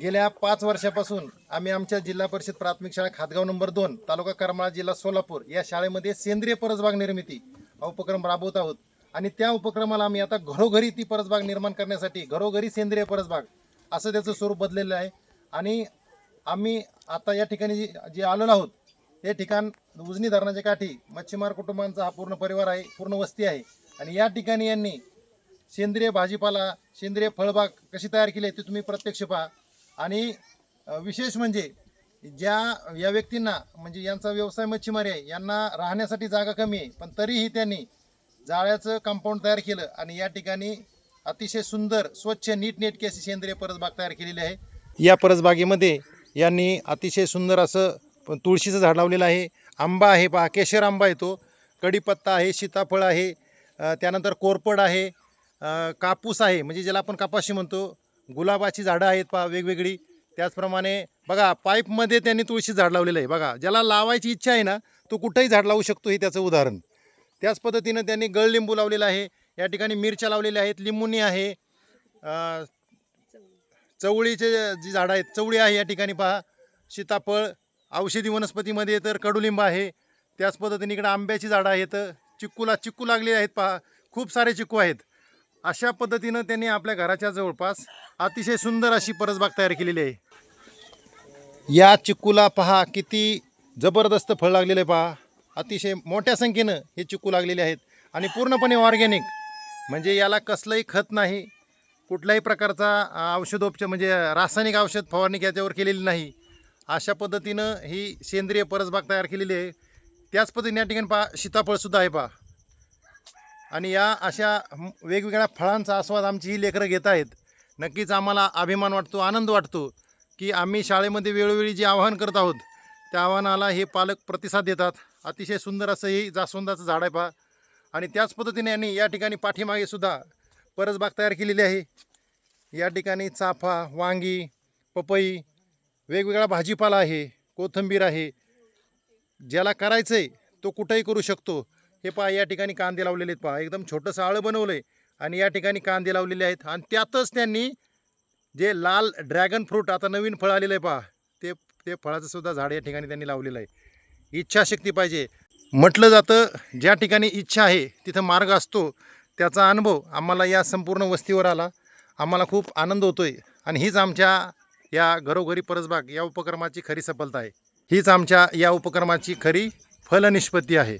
गेल्या पाच वर्षापासून आम्ही आमच्या जिल्हा परिषद प्राथमिक शाळा खातगाव नंबर दोन तालुका करमाळा जिल्हा सोलापूर या शाळेमध्ये सेंद्रिय परसबाग निर्मिती हा उपक्रम राबवत आहोत. आणि त्या उपक्रमाला आम्ही आता घरोघरी ती परसबाग निर्माण करण्यासाठी घरोघरी सेंद्रिय परसबाग असं त्याचं स्वरूप बदलेलं आहे. आणि आम्ही आता या ठिकाणी जे आलेलो आहोत हे ठिकाण उजनी धरणाच्या काठी मच्छीमार कुटुंबांचा हा पूर्ण परिवार आहे पूर्ण वस्ती आहे. आणि या ठिकाणी यांनी सेंद्रिय भाजीपाला सेंद्रिय फळबाग कशी तयार केली आहे ते तुम्ही प्रत्यक्ष पहा. आणि विशेष म्हणजे ज्या या व्यक्तींना म्हणजे यांचा व्यवसाय मच्छीमारी आहे यांना राहण्यासाठी जागा कमी आहे पण तरीही त्यांनी जाळ्याचं कंपाऊंड तयार केलं आणि या ठिकाणी अतिशय सुंदर स्वच्छ नीटनेटकी अशी सेंद्रिय परसबाग तयार केलेली आहे. या परसबागेमध्ये यांनी अतिशय सुंदर असं तुळशीचं झाड लावलेलं आहे. आंबा आहे पहा केशर आंबा आहे तो. कढीपत्ता आहे सीताफळ आहे त्यानंतर कोरपड आहे कापूस आहे म्हणजे ज्याला आपण कपाशी म्हणतो. गुलाबाची झाडं आहेत पहा वेगवेगळी. त्याचप्रमाणे बघा पाईपमध्ये त्यांनी तुळशी झाड लावलेलं आहे. बघा ज्याला लावायची इच्छा आहे ना तो कुठंही झाड लावू शकतो हे त्याचं उदाहरण. त्याच पद्धतीनं त्यांनी गळलिंबू लावलेला आहे. या ठिकाणी मिरच्या लावलेल्या आहेत. लिंबुनी आहे. चवळीचे जी झाडं आहेत चवळी आहे या ठिकाणी पहा. सीताफळ औषधी वनस्पतीमध्ये तर कडुलिंब आहे. त्याच पद्धतीने इकडे आंब्याची झाडं आहेत. चिक्कूला चिक्कू लागलेले आहेत पहा. खूप सारे चिक्कू आहेत. अशा पद्धतीनं त्यांनी आपल्या घराच्या जवळपास अतिशय सुंदर अशी परसबाग तयार केलेली आहे. या चिक्कूला पहा किती जबरदस्त फळ लागलेलं आहे पहा. अतिशय मोठ्या संख्येनं हे चिक्कू लागलेले आहेत. आणि पूर्णपणे ऑर्गॅनिक. म्हणजे याला कसलंही खत नाही. कुठल्याही प्रकारचा औषधोपचार म्हणजे रासायनिक औषध फवारणी याच्यावर केलेली नाही. अशा पद्धतीनं ही सेंद्रिय परसबाग तयार केलेली आहे. त्याच पद्धतीने या ठिकाणी पहा सीताफळसुद्धा आहे पहा. आणि या अशा वेगवेगळ्या फळांचा आस्वाद आमची ही लेकरं घेत आहेत. नक्कीच आम्हाला अभिमान वाटतो आनंद वाटतो की आम्ही शाळेमध्ये वेळोवेळी जे आवाहन करत आहोत त्या आव्हानाला हे पालक प्रतिसाद देतात. अतिशय सुंदर असं हे जास्वंदाचं झाड आहे पहा. आणि त्याच पद्धतीने यांनी या ठिकाणी पाठीमागे सुद्धा परसबाग तयार केलेली आहे. या ठिकाणी चाफा वांगी पपई वेगवेगळा भाजीपाला आहे कोथिंबीर आहे. ज्याला करायचं आहे तो कुठंही करू शकतो. हे पहा या ठिकाणी कांदे लावलेले आहेत पहा. एकदम छोटंसं आळं बनवलं आहे आणि या ठिकाणी कांदे लावलेले आहेत. आणि त्यातच त्यांनी जे लाल ड्रॅगन फ्रूट आता नवीन फळ आलेलं आहे पहा ते ते फळाचं सुद्धा झाड या ठिकाणी त्यांनी लावलेलं आहे. इच्छाशक्ती पाहिजे. म्हटलं जातं ज्या ठिकाणी इच्छा आहे तिथं मार्ग असतो. त्याचा अनुभव आम्हाला या संपूर्ण वस्तीवर आला. आम्हाला खूप आनंद होतो आहे आणि हीच आमच्या या घरोघरी परसबाग या उपक्रमाची खरी सफलता आहे. हीच आमच्या या उपक्रमाची खरी फलनिष्पत्ती आहे.